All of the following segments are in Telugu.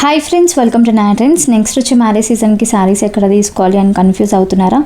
హాయ్ ఫ్రెండ్స్ వెల్కమ్ టు నా నెక్స్ట్ వచ్చి మ్యారేజ్ సీజన్కి శారీస్ ఎక్కడ తీసుకోవాలి అని కన్ఫ్యూజ్ అవుతున్నారా?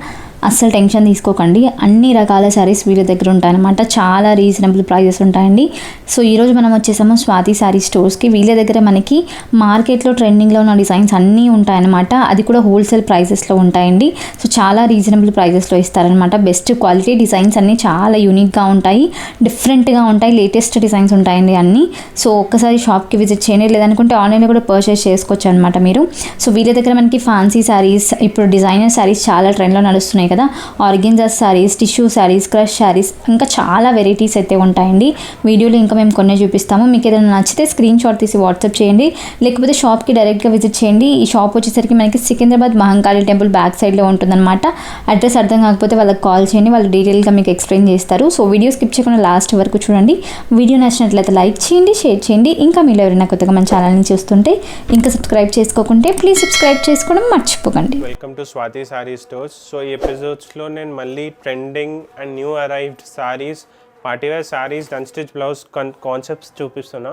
అస్సలు టెన్షన్ తీసుకోకండి. అన్ని రకాల శారీస్ వీళ్ళ దగ్గర ఉంటాయన్నమాట. చాలా రీజనబుల్ ప్రైజెస్ ఉంటాయండి. సో ఈరోజు మనం వచ్చేసాము స్వాతి శారీ స్టోర్స్కి వీళ్ళ దగ్గర మనకి మార్కెట్లో ట్రెండింగ్లో ఉన్న డిజైన్స్ అన్నీ ఉంటాయన్నమాట. అది కూడా హోల్సేల్ ప్రైజెస్లో ఉంటాయండి. సో చాలా రీజనబుల్ ప్రైజెస్లో ఇస్తారనమాట బెస్ట్ క్వాలిటీ డిజైన్స్ అన్నీ చాలా యూనిక్గా ఉంటాయి. డిఫరెంట్గా ఉంటాయి. లేటెస్ట్ డిజైన్స్ ఉంటాయండి అన్నీ. సో ఒక్కసారి షాప్కి విజిట్ చేయండి. లేదనుకుంటే ఆన్లైన్లో కూడా పర్చేస్ చేసుకోవచ్చు అనమాట మీరు. సో వీళ్ళ దగ్గర మనకి ఫ్యాన్సీ శారీస్ ఇప్పుడు డిజైనర్ శారీస్ చాలా ట్రెండ్లో నడుస్తున్నాయి కదా? Organza saris tissue saris crush saris ఇంకా చాలా వెరైటీస్ అయితే ఉంటాయండి. వీడియోలో ఇంకా మేము కొన్ని చూపిస్తాము. మీకు ఏదైనా నచ్చితే స్క్రీన్ షాట్ తీసి వాట్సాప్ చేయండి. లేకపోతే షాప్కి డైరెక్ట్గా విజిట్ చేయండి. ఈ షాప్ వచ్చేసరికి మనకి సికింద్రాబాద్ మహంకాళి టెంపుల్ బ్యాక్ సైడ్లో ఉంటుందన్నమాట. అడ్రస్ అర్థం కాకపోతే వాళ్ళకి కాల్ చేయండి. వాళ్ళు డీటెయిల్గా మీకు ఎక్స్ప్లెయిన్ చేస్తారు. సో వీడియో స్కిప్ చేయకుండా లాస్ట్ వరకు చూడండి. వీడియో నచ్చినట్లయితే లైక్ చేయండి షేర్ చేయండి. ఇంకా మీరు ఎవరైనా కొత్తగా మన ఛానల్ని చూస్తుంటే ఇంకా సబ్స్క్రైబ్ చేసుకోకుంటే ప్లీజ్ సబ్స్క్రైబ్ చేసుకోవడం మర్చిపోకండి. Welcome to Swathi sari stores so ఈ ఎపిసోడ్స్లో నేను మళ్ళీ trending and new arrived saris party wear saris done stitch blouse concepts చూపిస్తున్నా.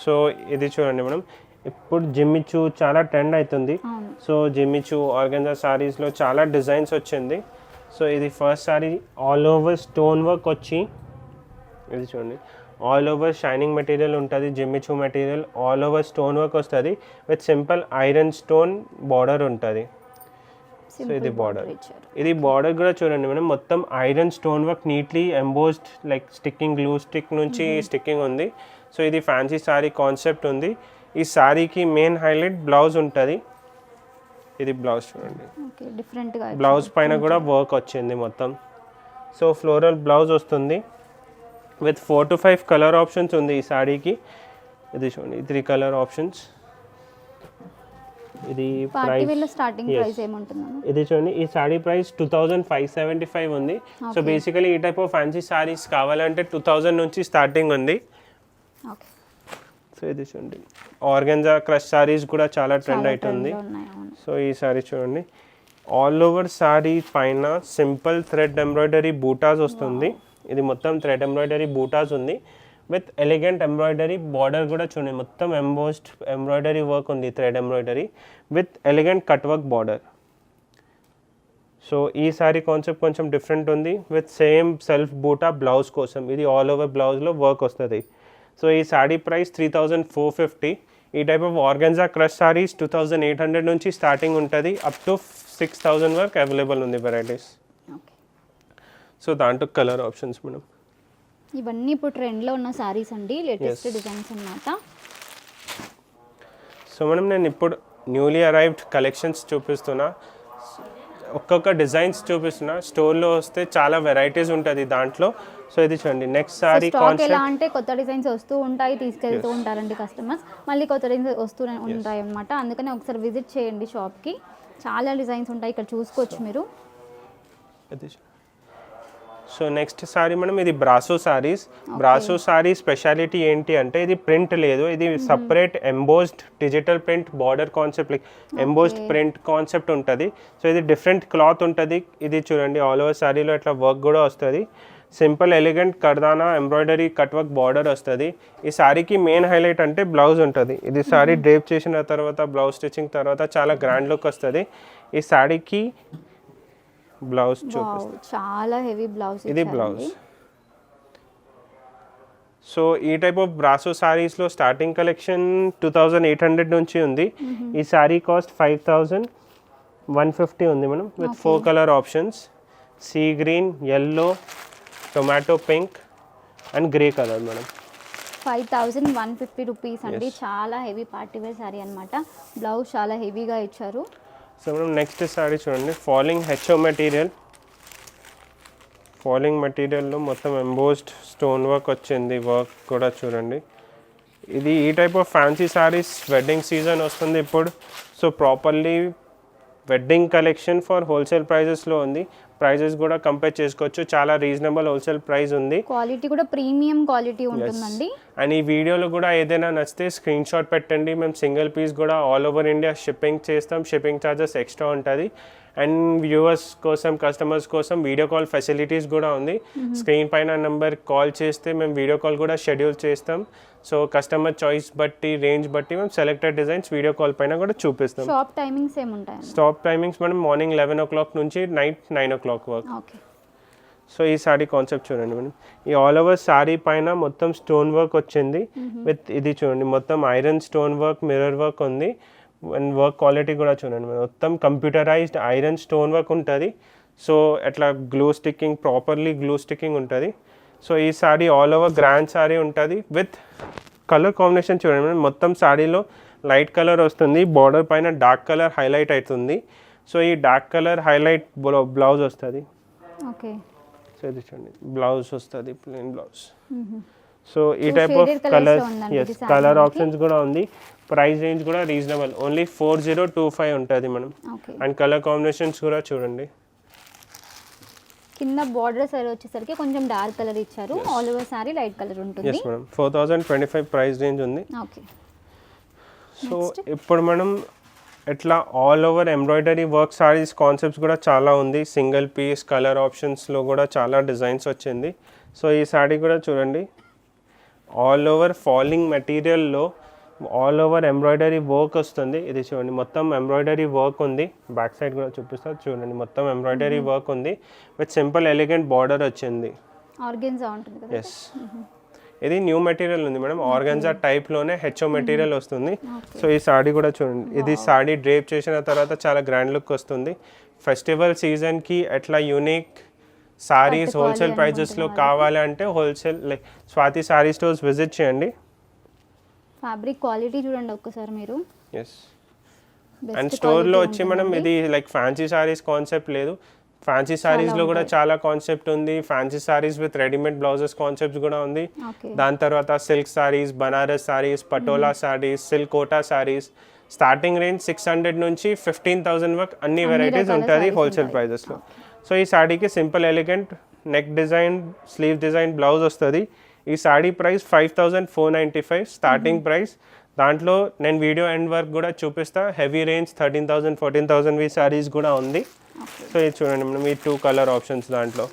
సో ఇది చూడండి మనం ఇప్పుడు జిమ్మిచూ చాలా ట్రెండ్ అవుతుంది సో జిమ్మిచూ ఆర్గంజా సారీస్లో చాలా డిజైన్స్ వచ్చింది. సో ఇది first sari all over stone work వచ్చి ఇది చూడండి. ఆల్ ఓవర్ షైనింగ్ మెటీరియల్ ఉంటుంది Jimmy Choo material all over stone work వస్తుంది. With simple iron stone border ఉంటుంది. సో ఇది బార్డర్ ఇది బార్డర్ కూడా చూడండి మనం మొత్తం iron stone work neatly embossed like sticking glue stick నుంచి స్టిక్కింగ్ ఉంది. సో ఇది ఫ్యాన్సీ సారీ కాన్సెప్ట్ ఉంది. ఈ సారీకి మెయిన్ హైలైట్ బ్లౌజ్ ఉంటుంది. ఇది బ్లౌజ్ చూడండి. డిఫరెంట్గా బ్లౌజ్ పైన కూడా వర్క్ వచ్చింది మొత్తం. సో ఫ్లోరల్ బ్లౌజ్ వస్తుంది. With four to five colour options ఉంది ఈ సారీకి ఇది చూడండి త్రీ కలర్ ఆప్షన్స్ ఇది పార్టీ ప్రైస్ వేర్లో స్టార్టింగ్. ప్రైస్ ఏముంటున్నాను ఇది చూడండి ఈ sari price two thousand five seventy five ఉంది. సో బేసికలీ ఈ టైప్ ఆఫ్ ఫ్యాన్సీ సారీస్ కావాలంటే టూ థౌజండ్ నుంచి స్టార్టింగ్ ఉంది. ఓకే సో ఇది చూడండి. ఆర్గెన్జా క్రష్ సారీస్ కూడా చాలా ట్రెండ్ అవుతుంది సో ఈ సారీ చూడండి. ఆల్ ఓవర్ సారీ పైన సింపుల్ థ్రెడ్ ఎంబ్రాయిడరీ బూటాస్ వస్తుంది. ఇది మొత్తం థ్రెడ్ ఎంబ్రాయిడరీ బూటాస్ ఉంది. విత్ ఎలిగెంట్ ఎంబ్రాయిడరీ బార్డర్ కూడా చూడండి మొత్తం ఎంబోస్డ్ ఎంబ్రాయిడరీ వర్క్ ఉంది thread embroidery with elegant cut work border. So ఈ సారీ కాన్సెప్ట్ కొంచెం డిఫరెంట్ ఉంది విత్ సేమ్ సెల్ఫ్ బూటా బ్లౌజ్ కోసం ఇది ఆల్ ఓవర్ బ్లౌజ్లో వర్క్ వస్తుంది. సో ఈ sari price three thousand four fifty ఈ type of organza crush saris two thousand eight hundred నుంచి స్టార్టింగ్ ఉంటుంది అప్ టు సిక్స్ థౌజండ్ వరకు అవైలబుల్ ఉంది వెరైటీస్ సో దాంట్లో కలర్ ఆప్షన్స్ మేడం. ఇవన్నీ ఇప్పుడు ట్రెండ్లో ఉన్న సారీస్ అండి లేటెస్ట్ డిజైన్స్ అన్నమాట. సో మేడం నేను ఇప్పుడు న్యూలీ అరైవ్డ్ కలెక్షన్స్ చూపిస్తున్నా. ఒక్కొక్క డిజైన్స్ చూపిస్తున్నా. స్టోర్లో వస్తే చాలా వెరైటీస్ ఉంటుంది దాంట్లో. సో ఇది చూడండి. నెక్స్ట్ సారీ ఎలా అంటే కొత్త డిజైన్స్ వస్తూ ఉంటాయి తీసుకెళ్తూ ఉంటారండి కస్టమర్స్ మళ్ళీ కొత్త డిజైన్స్ వస్తూనే ఉంటాయి అన్నమాట. అందుకని ఒకసారి విజిట్ చేయండి షాప్కి. చాలా డిజైన్స్ ఉంటాయి ఇక్కడ చూసుకోవచ్చు మీరు. సో నెక్స్ట్ సారీ మనం ఇది Brasso saris Brasso sari speciality ఏంటి అంటే ఇది ప్రింట్ లేదు. ఇది separate embossed digital print border concept like embossed print concept ఉంటుంది. సో ఇది డిఫరెంట్ క్లాత్ ఉంటుంది. ఇది చూడండి ఆల్ ఓవర్ సారీలో ఇట్లా వర్క్ కూడా వస్తుంది. Simple elegant కర్దానా embroidery cut work border వస్తుంది. ఈ సారీకి మెయిన్ హైలైట్ అంటే బ్లౌజ్ ఉంటుంది. ఇది సారీ డ్రేప్ చేసిన తర్వాత బ్లౌజ్ స్టిచ్చింగ్ తర్వాత చాలా గ్రాండ్ లుక్ వస్తుంది. ఈ సారీకి బ్లౌజ్ చాలా హెవీ బ్లౌజ్ ఇది బ్లౌజ్. సో ఈ type of Brasso సారీస్లో starting collection two thousand eight hundred నుంచి ఉంది. ఈ sari cost five thousand one fifty ఉంది మనం with four colour options. Sea green yellow tomato pink and grey colour madam. Five thousand one fifty rupees అండి. చాలా హెవీ పార్టీ వేర్ సారీ అనమాట బ్లౌజ్ చాలా హెవీగా ఇచ్చారు. సో మనం నెక్స్ట్ సారీ చూడండి. ఫాలింగ్ హెచ్ఓ మెటీరియల్ ఫాలింగ్ మెటీరియల్లో మొత్తం ఎంబోస్డ్ స్టోన్ వర్క్ వచ్చింది. వర్క్ కూడా చూడండి. ఇది ఈ type of fancy saris wedding season వస్తుంది ఇప్పుడు. So properly wedding collection for wholesale ప్రైజెస్లో ఉంది. ప్రైజెస్ కూడా కంపేర్ చేసుకోవచ్చు. చాలా రీజనబుల్ హోల్సేల్ ప్రైస్ ఉంది. క్వాలిటీ కూడా ప్రీమియం క్వాలిటీ ఉంటుందండి. అండ్ ఈ వీడియోలో కూడా ఏదైనా నచ్చితే స్క్రీన్ షాట్ పెట్టండి. మేము సింగిల్ పీస్ కూడా ఆల్ ఓవర్ ఇండియా షిప్పింగ్ చేస్తాం. షిప్పింగ్ ఛార్జెస్ ఎక్స్ట్రా ఉంటుంది. అండ్ వ్యూవర్స్ కోసం కస్టమర్స్ కోసం వీడియో కాల్ ఫెసిలిటీస్ కూడా ఉంది. స్క్రీన్ పైన నెంబర్ కాల్ చేస్తే మేము వీడియో కాల్ కూడా షెడ్యూల్ చేస్తాం. సో కస్టమర్ చాయిస్ బట్టి రేంజ్ బట్టి మేము సెలెక్టెడ్ డిజైన్స్ వీడియో కాల్ పైన కూడా చూపిస్తాం. షాప్ టైమింగ్స్ ఏముంటాయండి స్టాప్ టైమింగ్స్ మనం మార్నింగ్ లెవెన్ ఓ క్లాక్ నుంచి నైట్ నైన్ ఓ క్లాక్ వరకు సో ఈ సారీ కాన్సెప్ట్ చూడండి మేడం. ఈ ఆల్ ఓవర్ సారీ పైన మొత్తం స్టోన్ వర్క్ వచ్చింది విత్ ఇది చూడండి మొత్తం iron stone work mirror work ఉంది. అండ్ వర్క్ క్వాలిటీ కూడా చూడండి. మేడం మొత్తం కంప్యూటరైజ్డ్ ఐరన్ స్టోన్ వర్క్ ఉంటుంది. సో అట్లా glue sticking properly glue sticking ఉంటుంది. సో ఈ sari all over grand sari ఉంటుంది విత్ కలర్ కాంబినేషన్ చూడండి. మేడం మొత్తం సారీలో లైట్ కలర్ వస్తుంది. బార్డర్ పైన డార్క్ కలర్ హైలైట్ అవుతుంది సో ఈ డార్క్ కలర్ హైలైట్ బ్లౌజ్ వస్తుంది. ఓకే. సో ఇది చూడండి. బ్లౌజ్ వస్తుంది ప్లెయిన్ బ్లౌజ్. సో ఈ టైప్ ఆఫ్ shaded colours కలర్లో ఉందండి ఎస్ కలర్. ఆప్షన్స్ కూడా ఉంది. ప్రైస్ రేంజ్ కూడా reasonable only four zero two five ఉంటుంది మనం అండ్ కలర్ కాంబినేషన్స్ కూడా చూడండి. కింద బార్డర్ సైడ్ వచ్చేసరికి కొంచెం డార్క్ కలర్ ఇచ్చారు. All over sari light colour ఉంటుంది. Yes madam four thousand twenty five price range ఉంది ఓకే సో ఇప్పుడు మనం ఎట్లా all over embroidery work saris concepts కూడా చాలా ఉంది. సింగిల్ పీస్ కలర్ ఆప్షన్స్లో కూడా చాలా డిజైన్స్ వచ్చింది. సో ఈ సారీ కూడా చూడండి. ఆల్ ఓవర్ ఫాలింగ్ మెటీరియల్లో ఆల్ ఓవర్ ఎంబ్రాయిడరీ వర్క్ వస్తుంది. ఇది చూడండి మొత్తం ఎంబ్రాయిడరీ వర్క్ ఉంది. బ్యాక్ సైడ్ కూడా చూపిస్తా చూడండి మొత్తం ఎంబ్రాయిడరీ వర్క్ ఉంది. విత్ సింపుల్ ఎలిగెంట్ బార్డర్ వచ్చింది. ఎస్ ఇది న్యూ మెటీరియల్ ఉంది మేడం. ఆర్గన్జా టైప్లోనే హెచ్ఓ మెటీరియల్ వస్తుంది. సో ఈ సాడీ కూడా చూడండి. ఇది సాడీ డ్రేప్ చేసిన తర్వాత చాలా గ్రాండ్ లుక్ వస్తుంది. ఫెస్టివల్ సీజన్కి ఎట్లా యూనిక్ సారీస్ హోల్సేల్ ప్రైజెస్లో కావాలి అంటే wholesale like Swathi sari stores visit చేయండి. ఫ్యాబ్రిక్ క్వాలిటీ చూడండి ఒక్కసారి మీరు. ఎస్ అండ్ స్టోర్లో వచ్చి మనం. ఇది లైక్ ఫ్యాన్సీ సారీస్ కాన్సెప్ట్ లేదు. ఫ్యాన్సీ సారీస్లో కూడా చాలా కాన్సెప్ట్ ఉంది. Fancy saris with readymade blouses concepts కూడా ఉంది. దాని తర్వాత silk saris Banaras saris patola saris silk Kota saris. Starting range six hundred నుంచి ఫిఫ్టీన్ థౌసండ్ వరకు అన్ని వెరైటీస్ ఉంటుంది హోల్సేల్. ప్రైజెస్లో. సో ఈ సాడీకి simple elegant neck design sleeve design blouse వస్తుంది. ఈ sari price five thousand four ninety five starting price దాంట్లో నేను వీడియో ఎండ్ వర్క్ కూడా చూపిస్తా. Heavy range thirteen thousand fourteen thousand వి సారీస్ కూడా ఉంది. సో ఇది చూడండి మనం ఈ టూ కలర్ ఆప్షన్స్ దాంట్లో.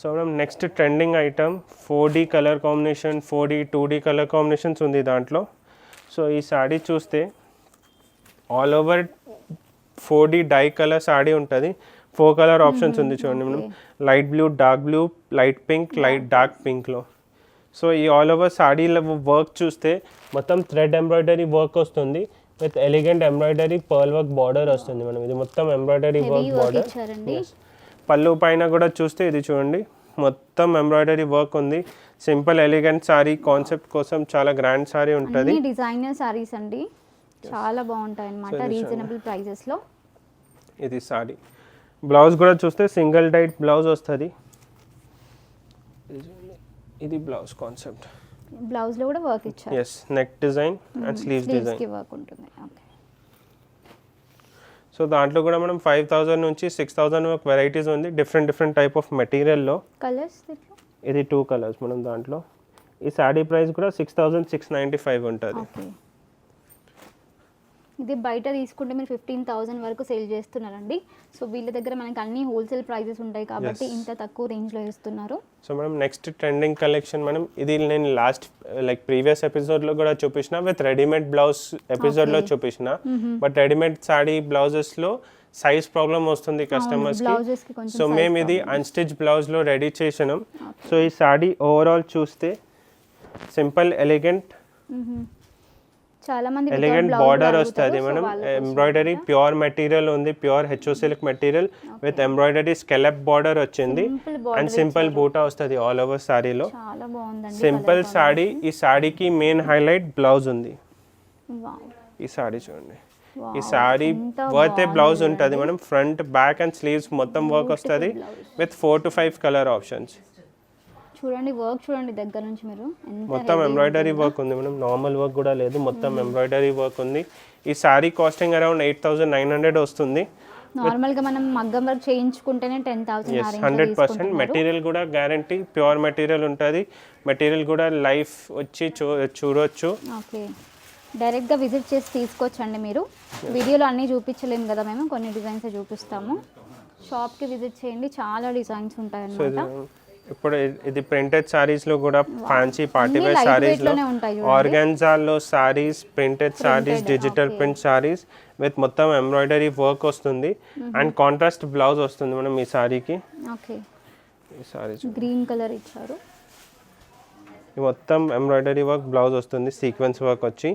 So madam next trending item four D colour combination four D two D colour combinations ఉంది దాంట్లో. సో ఈ సాడీ చూస్తే all over four D dye colour sari ఉంటుంది. ఫోర్ కలర్ ఆప్షన్స్ ఉంది చూడండి madam. Light blue dark blue light pink light dark పింక్లో. So ఈ ఆల్ ఓవర్ సాడీలో వర్క్ చూస్తే మొత్తం థ్రెడ్ ఎంబ్రాయిడరీ వర్క్ వస్తుంది. With elegant embroidery pearl work border వస్తుంది మనం ఇది మొత్తం ఎంబ్రాయిడరీ వర్క్ బార్డర్. పళ్ళు పైన కూడా చూస్తే ఇది చూడండి. మొత్తం ఎంబ్రాయిడరీ వర్క్ ఉంది. సింపుల్ ఎలిగెంట్ సారీ కాన్సెప్ట్ కోసం చాలా గ్రాండ్ సారీ ఉంటుంది. డిజైనర్ సారీస్ అండి. చాలా బాగుంటాయి అన్నమాట రీజనబుల్ ప్రైజెస్లో. ఇది సారీ బ్లౌజ్ కూడా చూస్తే సింగిల్ డైట్ బ్లౌజ్ వస్తుంది. ఇది బ్లౌజ్ కాన్సెప్ట్ బ్లౌజ్లో కూడా వర్క్ ఇచ్చారు. S neck design and sleeves sleeves డిజైన్కి వర్క్ ఉంటుంది. ఓకే సో దాంట్లో కూడా మనం ఫైవ్ థౌజండ్ నుంచి సిక్స్ థౌజండ్ వరకు వెరైటీస్ ఉంది. డిఫరెంట్ డిఫరెంట్ టైప్ ఆఫ్ మెటీరియల్లో కలర్స్ ఇది టూ కలర్స్ మనం దాంట్లో. ఈ శాడీ ప్రైస్ కూడా six thousand six ninety five ఉంటుంది ఇది బయట తీసుకుంటే మీరు ఫిఫ్టీన్ థౌసండ్ వరకు సేల్ చేస్తున్నారండి. సో వీళ్ళ దగ్గర మనకి అన్ని హోల్సేల్ ప్రైజెస్ ఉంటాయి కాబట్టి ఇంత తక్కువ రేంజ్లో ఇస్తున్నారు సో మనం నెక్స్ట్ ట్రెండింగ్ కలెక్షన్ మనం ఇది నేను లాస్ట్ లైక్ ప్రీవియస్ ఎపిసోడ్లో కూడా చూపించిన విత్ రెడీమేడ్ బ్లౌజ్ ఎపిసోడ్లో చూపించిన. బట్ రెడీమేడ్ సాడీ బ్లౌజెస్లో సైజ్ ప్రాబ్లం వస్తుంది కస్టమర్స్కి బ్లౌజెస్కి. కొంచెం సో మేము ఇది అన్స్టిచ్ బ్లౌజ్లో రెడీ చేసినాం. సో ఈ సాడీ ఓవరాల్ చూస్తే సింపుల్ ఎలిగెంట్ చాలా మంది ఎలిగెంట్ బార్డర్. వస్తుంది మనం ఎంబ్రాయిడరీ ప్యూర్ మెటీరియల్ ఉంది? Pure HO silk material with embroidery scallop border వచ్చింది. అండ్ సింపుల్ బూటా వస్తుంది ఆల్ ఓవర్ సారీలో సింపుల్ సాడీ ఈ సాడీకి మెయిన్ హైలైట్ బ్లౌజ్ ఉంది. ఈ సాడీ చూడండి. ఈ సారీ వర్త్ ఏ బ్లౌజ్ ఉంటుంది మనం ఫ్రంట్ బ్యాక్ అండ్ స్లీవ్స్ మొత్తం వర్క్ వస్తుంది with four to five colour options చూడండి వర్క్ చూడండి దగ్గర నుంచి మీరు. మొత్తం ఎంబ్రాయిడరీ వర్క్ ఉంది మనం నార్మల్ వర్క్ కూడా లేదు. మొత్తం ఎంబ్రాయిడరీ వర్క్ ఉంది. ఈ sari costing around eight thousand nine hundred వస్తుంది. నార్మల్గా మనం మగ్గం work చేయించుకుంటేనే ten thousand hundred percent material కూడా గ్యారంటీ ప్యూర్ మెటీరియల్ ఉంటుంది. మెటీరియల్ కూడా లైఫ్ వచ్చి చూ చూడొచ్చు. ఓకే డైరెక్ట్గా విజిట్ చేసి తీసుకోవచ్చండి మీరు. వీడియోలో అన్నీ చూపించలేము కదా మేము. కొన్ని డిజైన్స్ చూపిస్తాము. షాప్కి విజిట్ చేయండి. చాలా డిజైన్స్ ఉంటాయి అన్నమాట ఇప్పుడు ఇది ప్రింటెడ్ సారీస్లో కూడా ఫ్యాన్సీ పార్టీ వేర్ సారీస్లో. ఆర్గాన్జాల్లో saris printed saris digital print saris with మొత్తం ఎంబ్రాయిడరీ వర్క్ వస్తుంది. అండ్ కాంట్రాస్ట్ బ్లౌజ్ వస్తుంది మనం ఈ సారీకి ఓకే ఈ సారీస్ గ్రీన్ కలర్ ఇచ్చారు. మొత్తం ఎంబ్రాయిడరీ వర్క్ బ్లౌజ్ వస్తుంది. సీక్వెన్స్ వర్క్ వచ్చి.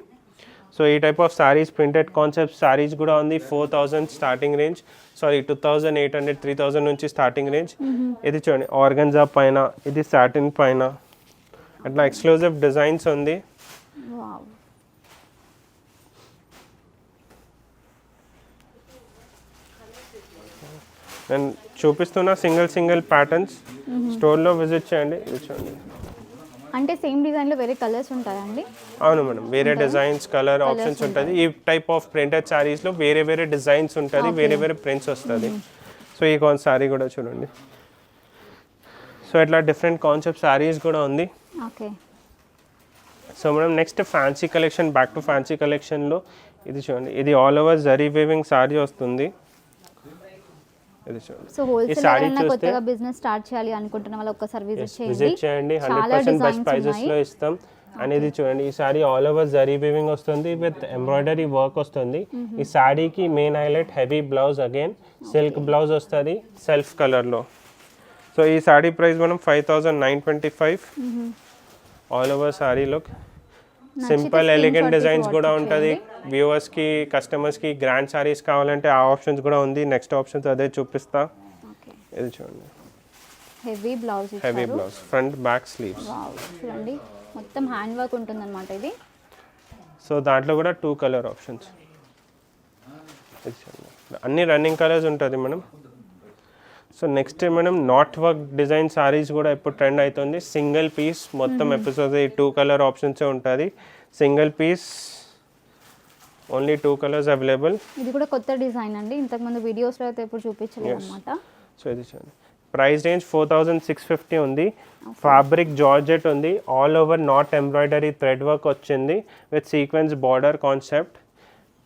సో ఈ type of saris printed concept saris కూడా ఉంది. Four thousand starting range sari two thousand eight hundred three thousand నుంచి స్టార్టింగ్ రేంజ్ ఇది చూడండి ఆర్గన్జా పైన ఇది సాటిన్ పైన. అట్లా ఎక్స్క్లూజివ్ డిజైన్స్ ఉంది. నేను చూపిస్తున్న సింగిల్ సింగిల్ ప్యాటర్న్స్ స్టోర్లో విజిట్ చేయండి. ఇది చూడండి. అంటే సేమ్ డిజైన్లో వేరే కలర్స్ ఉంటాయండి? అవును మేడం. వేరే డిజైన్స్ కలర్ ఆప్షన్స్ ఉంటుంది ఈ టైప్ ఆఫ్ ప్రింటెడ్ శారీస్లో వేరే వేరే డిజైన్స్ ఉంటుంది వేరే వేరే ప్రింట్స్ వస్తుంది సో ఈ కాన్ శారీ కూడా చూడండి. సో ఇట్లా డిఫరెంట్ కాన్సెప్ట్ శారీస్ కూడా ఉంది. ఓకే. సో మనం next fancy collection back to fancy కలెక్షన్లో ఇది చూడండి. ఇది all over zari weaving sari వస్తుంది. ఇది చూడండి సో హోల్సేల్ చూస్తే- కొత్తగా బిజినెస్ స్టార్ట్ చేయాలి అనుకుంటున్న వాళ్ళు ఒక్కసారి విజిట్ చేయండి. విజిట్ చేయండి. హండ్రెడ్ చాలా పర్సెంట్ బెస్ట్ డిజైన్స్ ప్రైజెస్లో ఉన్నాయి. ఇస్తాం. అనేది చూడండి ఈ sari all over zari weaving వస్తుంది విత్ ఎంబ్రాయిడరీ వర్క్ వస్తుంది. ఈ సారీకి main highlight heavy blouse again silk blouse వస్తుంది సెల్ఫ్ కలర్లో సో ఈ సారీ ప్రైస్ మనం five thousand nine twenty five all over sari look simple elegant designs కూడా ఉంటుంది. వ్యూవర్స్కి కస్టమర్స్కి గ్రాండ్ సారీస్ కావాలంటే ఆ ఆప్షన్స్ కూడా ఉంది. నెక్స్ట్ ఆప్షన్స్ అదే చూపిస్తా. ఇది చూడండి. Heavy blouse heavy blouse front back sleeves చూడండి. మొత్తం హ్యాండ్ వర్క్ ఉంటుందన్నమాట ఇది. సో దాంట్లో కూడా టూ కలర్ ఆప్షన్స్ అన్ని రన్నింగ్ కలర్స్ ఉంటుంది మనం సో నెక్స్ట్ మనం నాట్ వర్క్ డిజైన్ సారీస్ కూడా ఇప్పుడు ట్రెండ్ అవుతుంది సింగిల్ పీస్ మొత్తం ఎపిసోడ్ టూ కలర్ ఆప్షన్సే ఉంటుంది. Single piece only two colours available ఇది కూడా కొత్త డిజైన్ అండి. ఇంతకుముందు వీడియోస్లో అయితే ఎప్పుడు చూపించలేదు అనమాట సో ఇది చూడండి. Price range four thousand six fifty ఉంది. ఫ్యాబ్రిక్ జార్జెట్ ఉంది. All over knot embroidery thread work వచ్చింది. With sequence border concept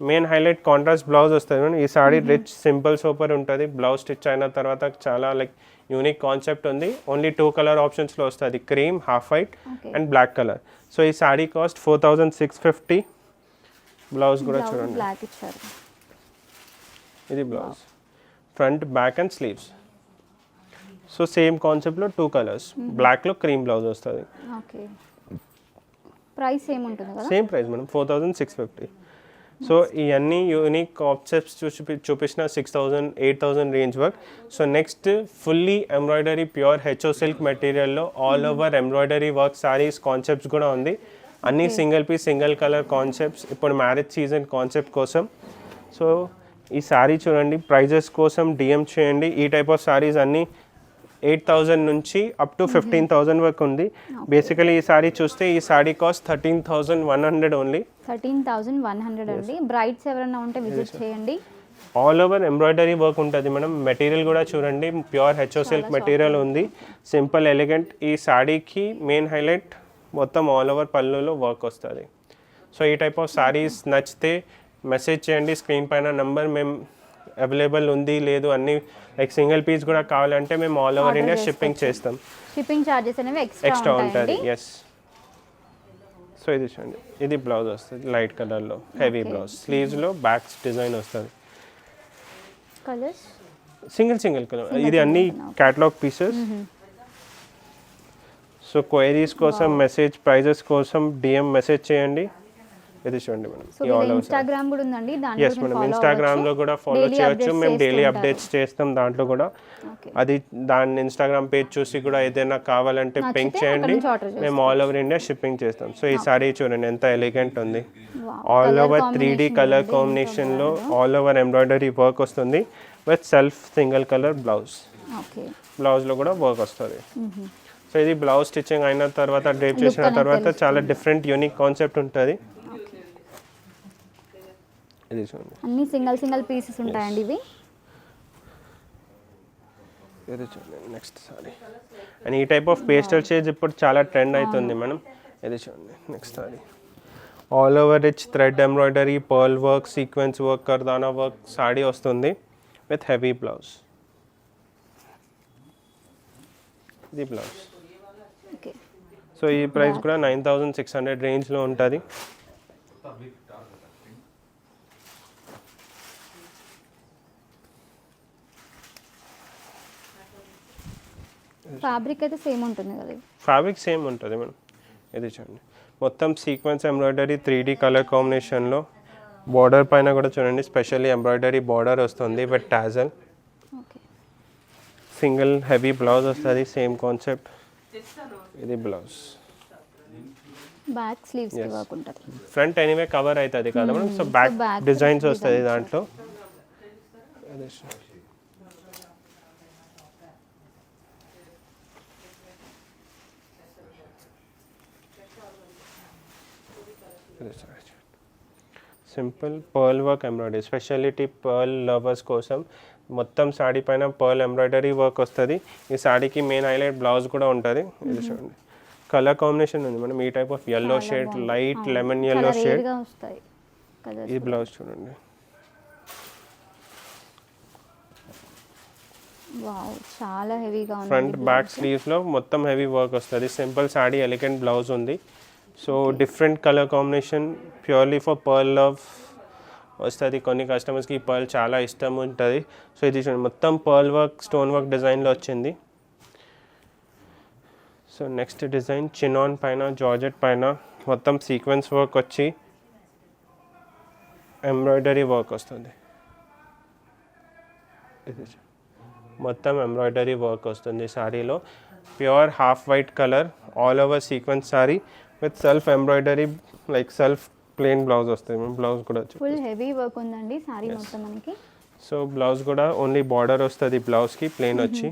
main highlight contrast blouse వస్తుంది మేడం ఈ సారీ రిచ్ సింపుల్ సూపర్ ఉంటుంది. బ్లౌజ్ స్టిచ్ అయిన తర్వాత చాలా లైక్ యూనిక్ కాన్సెప్ట్ ఉంది. ఓన్లీ టూ కలర్ ఆప్షన్స్లో వస్తుంది. Cream half white. And black colour so ఈ sari cost four thousand six fifty blouse కూడా చూడండి. ఇది blouse front back and sleeves so same కాన్సెప్ట్లో టూ కలర్స్ బ్లాక్లో క్రీమ్ బ్లౌజ్ వస్తుంది. ఓకే ప్రైస్ ఏముంటుంది కదా? Same price madam four thousand six fifty so ఇవన్నీ యూనిక్ కాన్సెప్ట్స్ చూపి చూపించిన six thousand eight thousand range work so next fully embroidery pure HO silk మెటీరియల్లో all over embroidery work saris concepts కూడా ఉంది. అన్ని single piece single colour concepts ఇప్పుడు మ్యారేజ్ సీజన్ కాన్సెప్ట్ కోసం. సో ఈ సారీ చూడండి ప్రైజెస్ కోసం డిఎం చేయండి. ఈ టైప్ ఆఫ్ సారీస్ అన్నీ ఎయిట్ థౌజండ్ నుంచి అప్ టు ఫిఫ్టీన్ థౌజండ్ వరకు ఉంది. బేసికలీ ఈ సారీ చూస్తే ఈ sari cost thirteen thousand one hundred only thirteen thousand one hundred అండి. బ్రైడ్స్ ఎవరైనా ఉంటే విజిట్ చేయండి. ఆల్ ఓవర్ ఎంబ్రాయిడరీ వర్క్ ఉంటుంది మనం మెటీరియల్ కూడా చూడండి. ప్యూర్ హెచ్ఓ సిల్క్ మెటీరియల్ ఉంది. సింపుల్ ఎలిగెంట్ ఈ సాడీకి మెయిన్ హైలైట్ మొత్తం ఆల్ ఓవర్ పళ్ళులో వర్క్ వస్తుంది. సో ఈ టైప్ ఆఫ్ సారీస్ నచ్చితే మెసేజ్ చేయండి. స్క్రీన్ పైన నంబర్ మేము అవైలబుల్ ఉంది లేదు అన్ని లైక్ సింగిల్ పీస్ కూడా కావాలంటే మేము ఆల్ ఓవర్ ఇండియా. షిప్పింగ్ చేస్తాం. షిప్పింగ్ ఛార్జెస్ అనేవి ఎక్స్ట్రా ఉంటుంది ఎస్ సో ఇది చూడండి. ఇది బ్లౌజ్ వస్తుంది లైట్ కలర్లో హెవీ. బ్లౌజ్ స్లీవ్స్లో బ్యాక్స్ డిజైన్ వస్తుంది. కలర్స్ సింగిల్ సింగిల్ కలర్ ఇది అన్ని. క్యాటలాగ్ పీసెస్ సో క్వైరీస్ కోసం మెసేజ్ ప్రైజెస్ కోసం డిఎం మెసేజ్ చేయండి. ఇది చూడండి మేడం. ఇన్స్టాగ్రామ్ కూడా ఉందండి ఎస్ మేడం ఇన్స్టాగ్రామ్లో కూడా ఫాలో చేయొచ్చు. మేము డైలీ అప్డేట్స్ చేస్తాం దాంట్లో కూడా. ఓకే. అది దాన్ని ఇన్స్టాగ్రామ్ పేజ్ చూసి కూడా ఏదైనా కావాలంటే పింక్ చేయండి. మేము ఆల్ ఓవర్ ఇండియా షిప్పింగ్ చేస్తాం. సో ఈ సారీ చూడండి ఎంత ఎలిగెంట్ ఉంది. All over three D colour ఎంత కాంబినేషన్లో ఆల్ ఓవర్ ఎంబ్రాయిడరీ వర్క్ వస్తుంది. With self single colour blouse okay. బ్లౌజ్లో కూడా వర్క్ వస్తుంది. సో ఇది బ్లౌజ్ స్టిచ్చింగ్ అయిన తర్వాత డ్రేప్ చేసిన తర్వాత. చాలా డిఫరెంట్ యూనిక్ కాన్సెప్ట్ ఉంటుంది. ఇది చూడండి. అన్ని సింగల్ సింగల్ పీసెస్ ఉంటాయండి ఇవి. ఇది చూడండి నెక్స్ట్ సారీ. అండ్ ఈ టైప్ ఆఫ్ పేస్టల్ షేడ్స్ ఇప్పుడు చాలా ట్రెండ్ అవుతుంది మనం ఇది చూడండి next sari. All over rich thread embroidery pearl work sequence work కర్దానా work sari వస్తుంది విత్ హెవీ బ్లౌజ్ ఇది బ్లౌజ్ ఓకే సో ఈ ప్రైస్ కూడా నైన్ థౌజండ్ సిక్స్ హండ్రెడ్ రేంజ్లో ఉంటుంది. ఫ్యాబ్రిక్ అయితే సేమ్ ఉంటుంది కదా ఇది. ఫ్యాబ్రిక్ సేమ్ ఉంటుంది మేడం. ఇది చూడండి. మొత్తం sequence embroidery three D colour కాంబినేషన్లో బార్డర్ పైన కూడా చూడండి. స్పెషల్లీ ఎంబ్రాయిడరీ బార్డర్ వస్తుంది with tassel okay single heavy blouse వస్తుంది సేమ్ కాన్సెప్ట్ ఇది blouse back sleeves front anyway cover అవుతుంది కదా మేడం. సో బ్యాక్ డిజైన్స్ వస్తుంది దాంట్లో. Simple pearl work embroidery speciality pearl lovers కోసం మొత్తం సాడీ పైన పర్ల్ ఎంబ్రాయిడరీ వర్క్ వస్తుంది. ఈ సాడీకి మెయిన్ హైలైట్ బ్లౌజ్ కూడా ఉంటుంది. ఇది చూడండి. కలర్ కాంబినేషన్ ఉంది. మనం ఈ type of yellow shade light lemon yellow shade ఈ బ్లౌజ్ చూడండి. చాలా హెవీగా ఫ్రంట్ బ్యాక్ స్లీవ్స్లో మొత్తం హెవీ వర్క్ వస్తుంది. సింపుల్ సాడీ ఎలిగెంట్ బ్లౌజ్ ఉంది. So different colour combination purely for pearl love వస్తుంది కొన్ని కస్టమర్స్కి ఈ పర్ల్ చాలా ఇష్టం ఉంటుంది. సో ఇది చూడండి. మొత్తం పర్ల్ వర్క్ స్టోన్ వర్క్ డిజైన్లో వచ్చింది. సో నెక్స్ట్ డిజైన్ చినాన్ పైన జార్జెట్ పైన మొత్తం సీక్వెన్స్ వర్క్ వచ్చి ఎంబ్రాయిడరీ వర్క్ వస్తుంది. ఇది మొత్తం ఎంబ్రాయిడరీ వర్క్ వస్తుంది శారీలో pure half white colour all over sequence sari with self embroidery like self plain blouse వస్తుంది బ్లౌజ్ కూడా వచ్చి ఫుల్ హెవీ వర్క్ ఉందండి సారీ మొత్తం మనకి. సో బ్లౌజ్ కూడా ఓన్లీ బార్డర్ వస్తుంది బ్లౌజ్కి ప్లెయిన్ వచ్చి.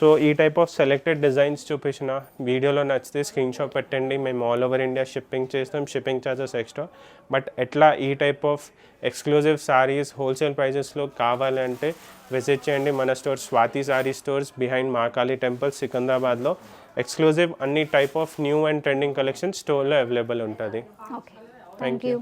సో ఈ టైప్ ఆఫ్ సెలెక్టెడ్ డిజైన్స్ చూపించిన వీడియోలో నచ్చితే స్క్రీన్ షాట్ పెట్టండి. మేము ఆల్ ఓవర్ ఇండియా షిప్పింగ్ చేస్తాం షిప్పింగ్ ఛార్జెస్ ఎక్స్ట్రా బట్ ఎట్లా ఈ type of exclusive saris wholesale ప్రైజెస్లో కావాలంటే విజిట్ చేయండి మన store Swathi Saree Stores behind Mahakali temple సికింద్రాబాద్లో ఎక్స్క్లూజివ్ అన్ని type of new and trending collection స్టోర్లో అవైలబుల్ ఉంటుంది. Thank you